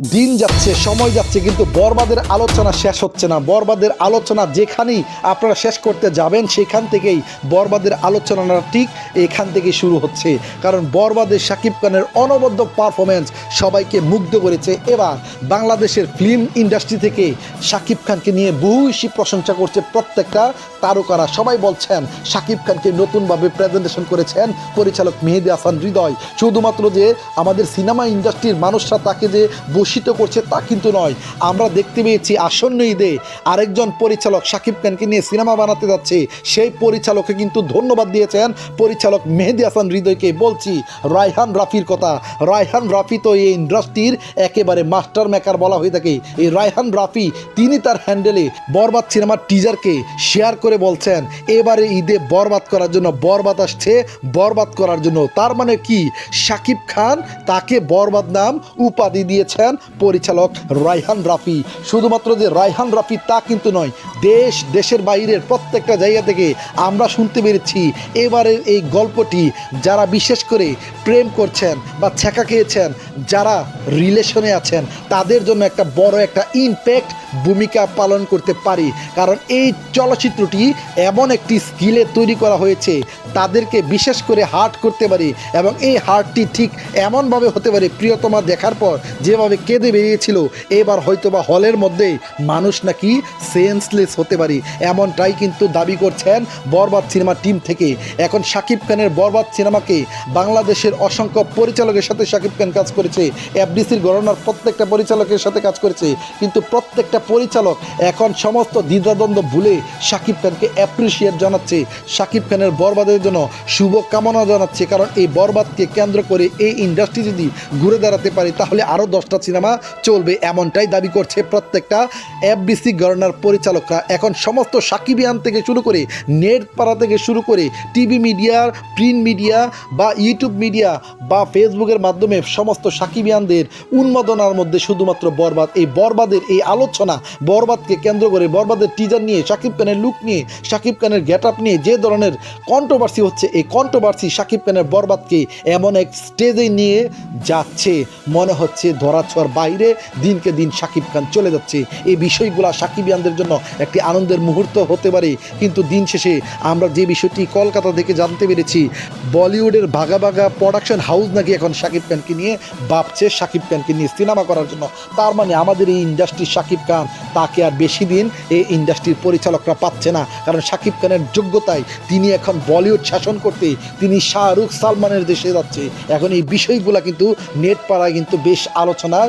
দিন যাচ্ছে, সময় যাচ্ছে, কিন্তু বরবাদের আলোচনা শেষ হচ্ছে না। বরবাদের আলোচনা যেখানেই আপনারা শেষ করতে যাবেন, সেখান থেকেই বরবাদের আলোচনাটা ঠিক এখান থেকেই শুরু হচ্ছে। কারণ বরবাদের শাকিব খানের অনবদ্য পারফরমেন্স সবাইকে মুগ্ধ করেছে। এবার বাংলাদেশের ফিল্ম ইন্ডাস্ট্রি থেকে শাকিব খানকে নিয়ে বহুশি প্রশংসা করছে প্রত্যেকটা তারকারা। সবাই বলছেন শাকিব খানকে নতুনভাবে প্রেজেন্টেশন করেছেন পরিচালক মেহেদি হাসান হৃদয়। শুধুমাত্র যে আমাদের সিনেমা ইন্ডাস্ট্রির মানুষরা তাকে যে ভূষিত করছে তা কিন্তু নয়। আমরা দেখতে পেয়েছি আসন্ন ঈদে আরেকজন পরিচালক শাকিব খানকে নিয়ে সিনেমা বানাতে যাচ্ছে। সেই পরিচালককে কিন্তু ধন্যবাদ দিয়েছেন পরিচালক মেহেদি হাসান হৃদয়কে। বলছি, রায়হান রাফির কথা। রায়হান রাফি তো এই ইন্ডাস্ট্রির একেবারে মাস্টার মেকার বলা হয়ে থাকে। এই রায়হান রাফি, তিনি তার হ্যান্ডেলে বরবাদ সিনেমার টিজারকে শেয়ার করে বলছেন, এবারে ঈদে বরবাদ করার জন্য বরবাদ আসছে, বরবাদ করার জন্য। তার মানে কি? শাকিব খান তাকে বরবাদ নাম উপাধি দিয়েছেন পরিচালক রায়হান রাফি। শুধুমাত্র যে রায়হান রাফি তা কিন্তু নয়, দেশ, দেশের বাইরের প্রত্যেকটা জায়গা থেকে আমরা শুনতে পেরেছি এবারের এই গল্পটি, যারা বিশেষ করে প্রেম করছেন বা ছ্যাঁকা খেয়েছেন, যারা রিলেশনে আছেন, তাদের জন্য একটা বড় একটা ইমপ্যাক্ট ভূমিকা পালন করতে পারি। কারণ এই চলচ্চিত্রটি এমন একটি স্কিলে তৈরি করা হয়েছে, তাদেরকে বিশেষ করে হার্ট করতে পারে এবং এই হার্টটি ঠিক এমনভাবে হতে পারে, প্রিয়তমা দেখার পর যেভাবে কেঁদে বেরিয়েছিল। এবার হয়তোবা হলের মধ্যে মানুষ নাকি সেন্সলেস হতে পারে। এমনটাই কিন্তু দাবি করছেন বরবাদ সিনেমা টিম থেকে। এখন শাকিব খানের বরবাদ সিনেমাকে বাংলাদেশের অসংখ্য পরিচালকের সাথে শাকিব খান কাজ করেছে। এফডিসির গণনার প্রত্যেকটা পরিচালকের সাথে কাজ করেছে। কিন্তু প্রত্যেকটা পরিচালক এখন সমস্ত দ্বিধাদ্বন্দ্ব ভুলে শাকিব খানকে অ্যাপ্রিসিয়েট জানাচ্ছে। শাকিব খানের বরবাদের জন্য শুভ কামনা জানাচ্ছে। কারণ এই বরবাদকে কেন্দ্র করে এই ইন্ডাস্ট্রি যদি ঘুরে দাঁড়াতে পারে, তাহলে আরও দশটা সিনেমা চলবে এমনটাই দাবি করছে প্রত্যেকটা এফবিসি গণনার পরিচালকরা। এখন সমস্ত সাকিবিয়ান থেকে শুরু করে নেট পাড়া থেকে শুরু করে টিভি মিডিয়ার প্রিন্ট মিডিয়া বা ইউটিউব মিডিয়া বা ফেসবুকের মাধ্যমে সমস্ত সাকিবিয়ানদের উন্মাদনার মধ্যে শুধুমাত্র বরবাদ। এই বরবাদের এই আলোচনা, বরবাদকে কেন্দ্র করে বরবাদের টিজার নিয়ে শাকিব খানের লুক নিয়ে শাকিব খানের গেট আপ নিয়ে যে ধরনের কন্ট্রোভার্সি হচ্ছে, এই কন্ট্রোভার্সি শাকিব খানের বরবাদকে এমন এক স্টেজে নিয়ে যাচ্ছে। মনে হচ্ছে ধরাছোঁয়ার বাইরে, দিনকে দিন শাকিব খান চলে যাচ্ছে। এই বিষয়গুলো সাকিবিয়ানদের জন্য একটি আনন্দের মুহূর্ত হতে পারে। কিন্তু দিন শেষে আমরা যে বিষয়টি কলকাতা থেকে জানতে পেরেছি, বলিউডের ভাগা ভাগা প্রোডাকশন হাউস নাকি এখন শাকিব খানকে নিয়ে ভাবছে শাকিব খানকে নিয়ে সিনেমা করার জন্য। তার মানে আমাদের এই ইন্ডাস্ট্রির শাকিব খান, তাকে আর বেশি দিন এই ইন্ডাস্ট্রির পরিচালকরা পাচ্ছে না। কারণ শাকিব খানের যোগ্যতায় তিনি এখন বলিউড শাসন করতে, তিনি শাহরুখ সালমানের দেশে যাচ্ছে। এখন এই বিষয়গুলো কিন্তু নেট পাড়ায় কিন্তু বেশ আলোচনার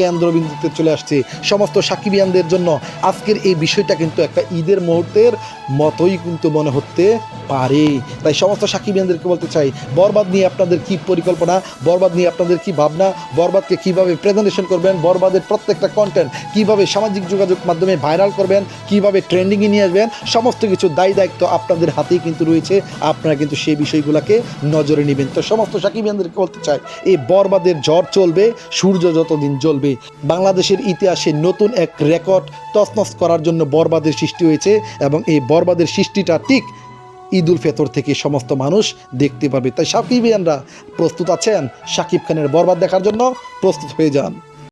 কেন্দ্রবিন্দুতে চলে আসছে। সমস্ত সাকিবিয়ানদের জন্য আজকের এই বিষয়টা কিন্তু একটা ঈদের মুহূর্তের মতোই কিন্তু মনে হতে পারে। তাই সমস্ত সাকিবিয়ানদেরকে বলতে চাই, বরবাদ নিয়ে আপনাদের কি পরিকল্পনা? বরবাদ নিয়ে আপনাদের কি ভাবনা? বরবাদকে কীভাবে প্রেজেন্টেশন করবেন? বরবাদের প্রত্যেকটা কন্টেন্ট কীভাবে সামাজিক যোগাযোগ মাধ্যমে ভাইরাল করবেন? কীভাবে ট্রেন্ডিংয়ে নিয়ে আসবেন? সমস্ত কিছু দায়ী দায়িত্ব আপনাদের হাতেই কিন্তু রয়েছে। আপনারা কিন্তু সেই বিষয়গুলোকে নজরে নেবেন। তো সমস্ত সাকিবিয়ানদেরকে বলতে চাই, এই বরবাদের ঝড় চলবে, সূর্য যতদিন জ্বলবে বাংলাদেশের ইতিহাসে নতুন এক রেকর্ড তসনস করার জন্য বরবাদের সৃষ্টি হয়েছে এবং এই বরবাদের সৃষ্টিটা ঠিক ঈদ উল ফেতর থেকে সমস্ত মানুষ দেখতে পাবে। তাই সাকিবিয়ানরা প্রস্তুত আছেন সাকিব খানের বরবাদ দেখার জন্য। প্রস্তুত হয়ে যান।